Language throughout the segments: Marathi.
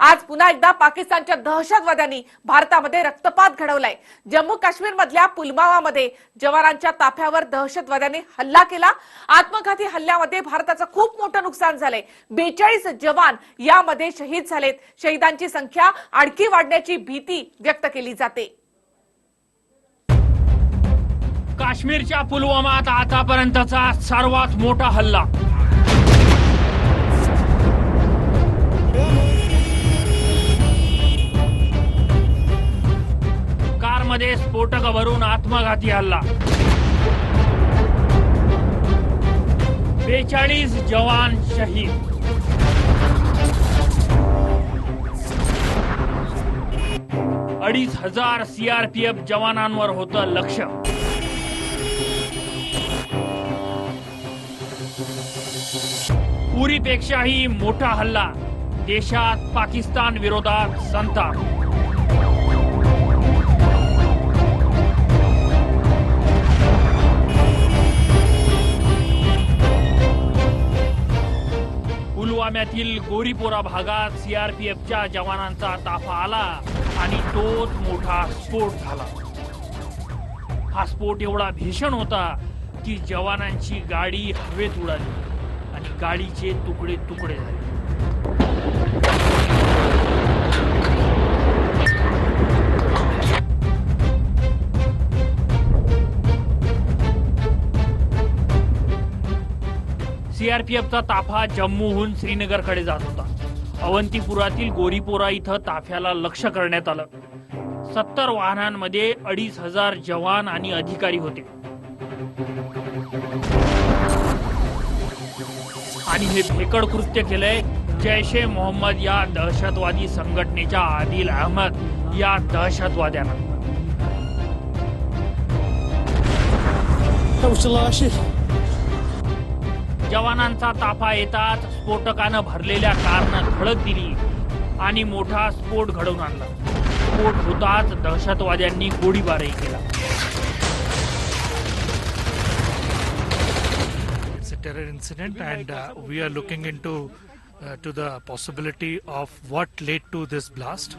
आज पुन्हा एकदा पाकिस्तानच्या दहशतवाद्यांनी भारतामध्ये रक्तपात घडवलाय. जम्मू काश्मीर मधल्या पुलवामामध्ये जवानांच्या ताफ्यावर दहशतवाद्यांनी हल्ला केला. आत्मघाती हल्ल्यामध्ये भारताचं खूप मोठं नुकसान झालंय. बेचाळीस जवान यामध्ये शहीद झालेत. शहीदांची संख्या आणखी वाढण्याची भीती व्यक्त केली जाते. काश्मीरच्या पुलवामात आतापर्यंतचा सर्वात मोठा हल्ला. स्फोटक भरून आत्मघाती हल्ला. बेचाळीस जवान शहीद. अडीच हजार सीआरपीएफ जवानांवर होतं लक्ष. पुरीपेक्षाही मोठा हल्ला. देशात पाकिस्तान विरोधात संताप. पुलवाम्यातील गोरीपोरा भागात सीआरपीएफच्या जवानांचा ताफा आला आणि तोच मोठा स्फोट झाला. हा स्फोट एवढा भीषण होता की जवानांची गाडी हवेत उडाली आणि गाडीचे तुकडे तुकडे झाले. सीआरपीएफचा ताफा जम्मूहून श्रीनगरकडे जात होता. अवंतीपुरातील गोरीपोरा इथं ताफ्याला लक्ष करण्यात आलं. सत्तर वाहनांमध्ये अडीच हजार जवान आणि अधिकारी होते. आणि हे भेकड कृत्य केलंय जैश ए मोहम्मद या दहशतवादी संघटनेच्या आदिल अहमद या दहशतवाद्यानं. जवानांचा ताफा येताच स्फोटकानं भरलेल्या कारनं धडक दिली आणि मोठा स्फोट घडवून आणला स्फोट होताच दहशतवाद्यांनी गोळीबारही केला It's a terror incident, and uh, we are looking into uh, to the possibility of what led to this blast.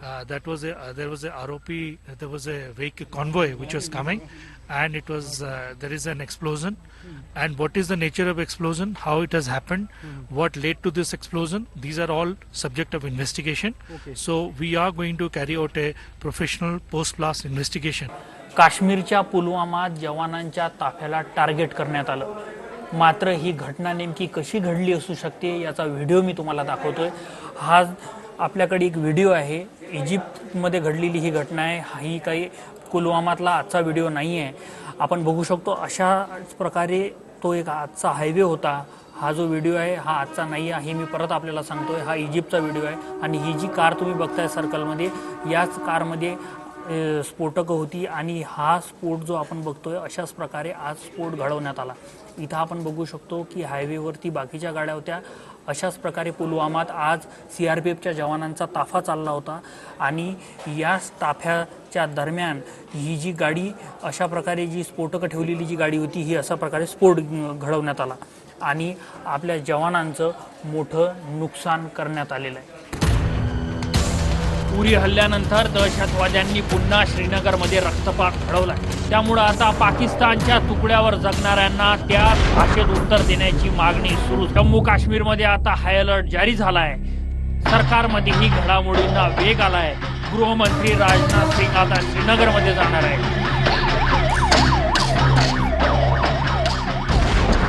Uh, that was a uh, there was a ROP. uh, There was a vehicle convoy which was coming, and it was uh, there is an explosion. And what is the nature of explosion? How it has happened? What led to this explosion? These are all subject of investigation. So we are going to carry out a professional post-blast investigation. काश्मीरच्या पुलवामात जवानांच्या ताफ्याला टार्गेट करण्यात आलं मात्र ही घटना नेमकी कशी घडली असू शकते याचा व्हिडिओ मी तुम्हाला दाखवतोय हा आपल्याकडे एक व्हिडिओ आहे. इजिप्तमध्ये घडलेली ही घटना आहे. हा ही काही पुलवामातला आजचा व्हिडिओ नाही आहे आपण बघू शकतो अशाच प्रकारे तो एक आजचा हायवे होता. हा जो व्हिडिओ आहे हा आजचा नाही आहे मी परत आपल्याला सांगतोय. हा इजिप्तचा व्हिडिओ आहे. आणि ही जी कार तुम्ही बघताय सर्कलमध्ये याच कारमध्ये स्फोटकं होती आणि हा स्फोट जो आपण बघतोय अशाच प्रकारे आज स्फोट घडवण्यात आला. इथं आपण बघू शकतो की हायवेवरती बाकीच्या गाड्या होत्या. अशाच प्रकारे पुलवामात आज सी आर पी एफच्या जवानांचा ताफा चालला होता आणि या ताफ्याच्या दरम्यान ही जी गाडी अशा प्रकारे जी स्फोटकं ठेवलेली जी गाडी होती ही अशा प्रकारे स्फोट घडवण्यात आला. आणि आपल्या जवानांचं मोठं नुकसान करण्यात आलेलं आहे. उरी हल्ल्यानंतर दहशतवाद्यांनी पुन्हा श्रीनगरमध्ये रक्तपात घडवलाय. त्यामुळं आता पाकिस्तानच्या तुकड्यावर जगणाऱ्यांना त्या भाषेत उत्तर देण्याची मागणी सुरू. जम्मू काश्मीरमध्ये आता हाय अलर्ट जारी झालाय. सरकारमध्येही घडामोडींना वेग आलाय. गृहमंत्री राजनाथ सिंग आता श्रीनगरमध्ये जाणार आहे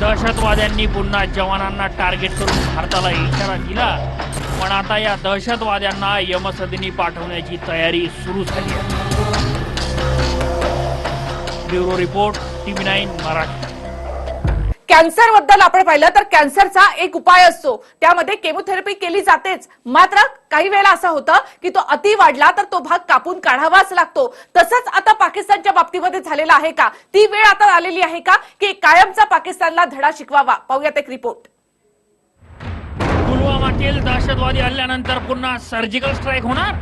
दहशतवाद्यांनी पुन्हा जवानांना टार्गेट करून भारताला इशारा दिला. पण आता या दहशतवाद्यांना यमसदनी पाठवण्याची तयारी सुरू झाली आहे. Bureau report TV nine Marathi. कॅन्सरबद्दल आपण पाहिलं तर कॅन्सरचा एक उपाय असतो. त्यामध्ये केमोथेरपी केली जातेच. मात्र काही वेळेला असं होतं की तो अति वाढला तर तो भाग कापून काढावाच लागतो. तसंच आता पाकिस्तानच्या बाबतीमध्ये झालेला आहे का? ती वेळ आता आलेली आहे का? की कायमचा पाकिस्तानला धडा शिकवावा? पाहूयात एक रिपोर्ट. पुलवामातील दहशतवादी हल्ल्यानंतर पुन्हा सर्जिकल स्ट्राईक होणार?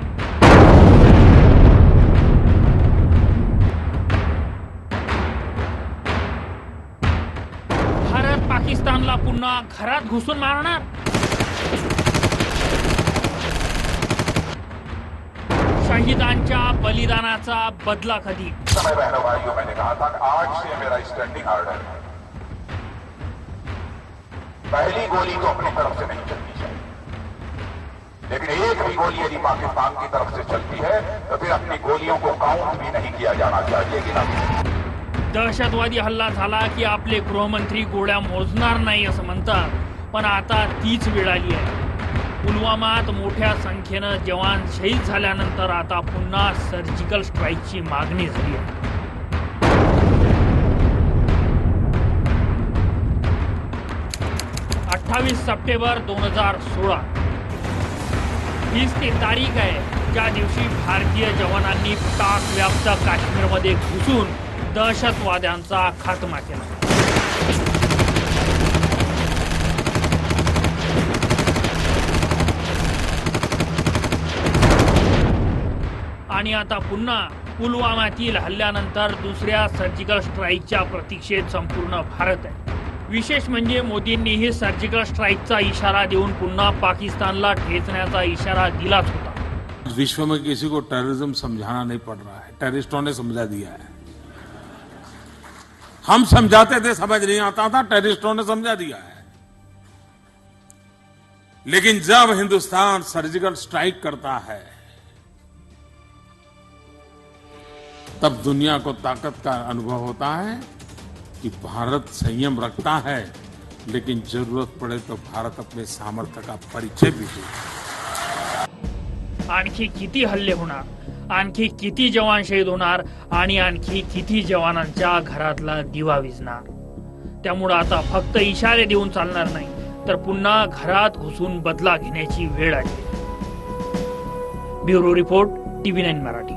पाकिस्तानला पुन्हा घरात घुसून मारणार? शहीदांच्या बलिदानाचा बदला कधी? समय बहनों भाइयों मैंने कहा था आज से मेरा स्टैंडिंग ऑर्डर है। पहली गोली तो अपनी तरफ से नहीं चलनी चाहिए। लेकिन एक भी गोली यदि पाकिस्तान की तरफ से चलती है तो फिर अपनी गोलियों को काउंट भी नहीं किया जाना चाहिए कि ना दहशतवादी हल्ला झाला की आपले गृहमंत्री गोळ्या मोजणार नाही असं म्हणतात. पण आता तीच वेळ आली आहे. पुलवामात मोठ्या संख्येनं जवान शहीद झाल्यानंतर आता पुन्हा सर्जिकल स्ट्राईकची मागणी झाली आहे. अठ्ठावीस सप्टेंबर दोन हजार सोळा. हीच ती तारीख आहे ज्या दिवशी भारतीय जवानांनी पाक व्याप्त काश्मीरमध्ये घुसून दहशतवाद्यांचा खात्मा केला. आणि आता पुन्हा पुलवामातील हल्ल्यानंतर दुसऱ्या सर्जिकल स्ट्राईकच्या प्रतीक्षेत संपूर्ण भारत आहे. विशेष म्हणजे मोदींनीही सर्जिकल स्ट्राईकचा इशारा देऊन पुन्हा पाकिस्तानला ठेचण्याचा इशारा दिलाच होता. विश्व में किसी को टेररिज्म समझाना नहीं पड़ रहा है. टेररिस्टों ने समझा दिया है. हम समझाते थे, समझ नहीं आता था टेररिस्टों ने समझा दिया है। लेकिन जब हिंदुस्तान सर्जिकल स्ट्राइक करता है, तब दुनिया को ताकत का अनुभव होता है कि भारत संयम रखता है, लेकिन ज़रूरत पड़े तो भारत अपने सामर्थ्य का परिचय भी देता आणखी किती हल्ले होणार? आणखी किती जवान शहीद होणार आणि आणखी किती जवानांच्या घरातला दिवा विजणार त्यामुळं आता फक्त इशारे देऊन चालणार नाही तर पुन्हा घरात घुसून बदला घेण्याची वेळ आली. Bureau report TV nine Marathi.